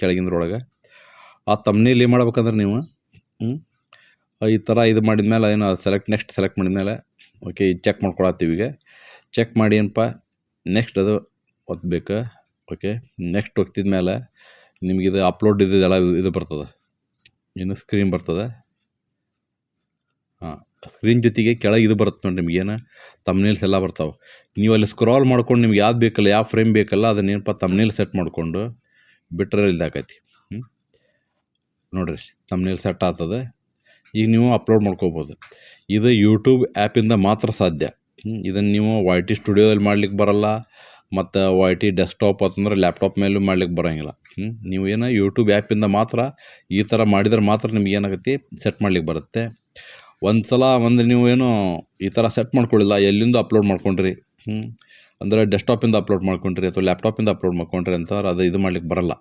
ಕೆಳಗಿಂದ್ರೊಳಗೆ. ಆ ತಮ್ನೇಲಿ ಏನು ಮಾಡ್ಬೇಕಂದ್ರೆ ನೀವು ಈ ಥರ ಇದು ಮಾಡಿದ ಮೇಲೆ ಏನು ಸೆಲೆಕ್ಟ್ ನೆಕ್ಸ್ಟ್ ಸೆಲೆಕ್ಟ್ ಮಾಡಿದ ಮೇಲೆ ಓಕೆ ಇದು ಚೆಕ್ ಮಾಡ್ಕೊಳತ್ತೀವಿ ಈಗ. ಚೆಕ್ ಮಾಡಿ ಏನಪ್ಪ ನೆಕ್ಸ್ಟ್ ಅದು ಒತ್ತಬೇಕು ಓಕೆ ನೆಕ್ಸ್ಟ್ ಒತ್ತಿದ ಮೇಲೆ ಇದು ಅಪ್ಲೋಡ್ ಇದು ಎಲ್ಲ ಇದು ಬರ್ತದೆ. ಏನು ಸ್ಕ್ರೀನ್ ಬರ್ತದೆ. ಹಾಂ ಸ್ಕ್ರೀನ್ ಜೊತೆಗೆ ಕೆಳಗೆ ಇದು ಬರುತ್ತೆ ನೋಡಿ ನಿಮ್ಗೇನು ತಮ್ನೇಲ್ಸ್ ಎಲ್ಲ ಬರ್ತಾವೆ. ನೀವು ಅಲ್ಲಿ ಸ್ಕ್ರಾಲ್ ಮಾಡ್ಕೊಂಡು ನಿಮ್ಗೆ ಯಾವ್ದು ಬೇಕಲ್ಲ, ಯಾವ ಫ್ರೇಮ್ ಬೇಕಲ್ಲ ಅದನ್ನ ಏನಪ್ಪ ತಮ್ನೇಲ್ ಸೆಟ್ ಮಾಡಿಕೊಂಡು ಬಿಟ್ರೆ ಇಲ್ದಾಕೈತಿ ಹ್ಞೂ ನೋಡಿರಿ ತಮ್ನೇಲ್ ಸೆಟ್ ಆಗ್ತದೆ. ಈಗ ನೀವು ಅಪ್ಲೋಡ್ ಮಾಡ್ಕೋಬೋದು. ಇದು ಯೂಟ್ಯೂಬ್ ಆ್ಯಪಿಂದ ಮಾತ್ರ ಸಾಧ್ಯ. ಇದನ್ನು ನೀವು ವೈ ಟಿ ಸ್ಟುಡಿಯೋದಲ್ಲಿ ಮಾಡ್ಲಿಕ್ಕೆ ಬರಲ್ಲ, ಮತ್ತು ವೈ ಟಿ ಡೆಸ್ಕ್ಟಾಪ್ ಅಂತಂದ್ರೆ ಲ್ಯಾಪ್ಟಾಪ್ ಮೇಲೂ ಮಾಡ್ಲಿಕ್ಕೆ ಬರೋಂಗಿಲ್ಲ. ಹ್ಞೂ ನೀವು ಏನು ಯೂಟ್ಯೂಬ್ ಆ್ಯಪಿಂದ ಮಾತ್ರ ಈ ಥರ ಮಾಡಿದರೆ ಮಾತ್ರ ನಿಮ್ಗೆ ಏನಾಗತ್ತೆ? ಸೆಟ್ ಮಾಡ್ಲಿಕ್ಕೆ ಬರುತ್ತೆ. ಒಂದು ಸಲ ಒಂದು ನೀವು ಏನು ಈ ಥರ ಸೆಟ್ ಮಾಡ್ಕೊಳ್ಳಿಲ್ಲ, ಎಲ್ಲಿಂದ ಅಪ್ಲೋಡ್ ಮಾಡ್ಕೊಂಡ್ರಿ? ಹ್ಞೂ ಅಂದರೆ ಡೆಸ್ಕ್ಟಾಪಿಂದ ಅಪ್ಲೋಡ್ ಮಾಡ್ಕೊಂಡ್ರಿ ಅಥವಾ ಲ್ಯಾಪ್ಟಾಪಿಂದ ಅಪ್ಲೋಡ್ ಮಾಡ್ಕೊಂಡ್ರಿ ಅಂತ ಅದು ಇದು ಮಾಡ್ಲಿಕ್ಕೆ ಬರಲ್ಲ.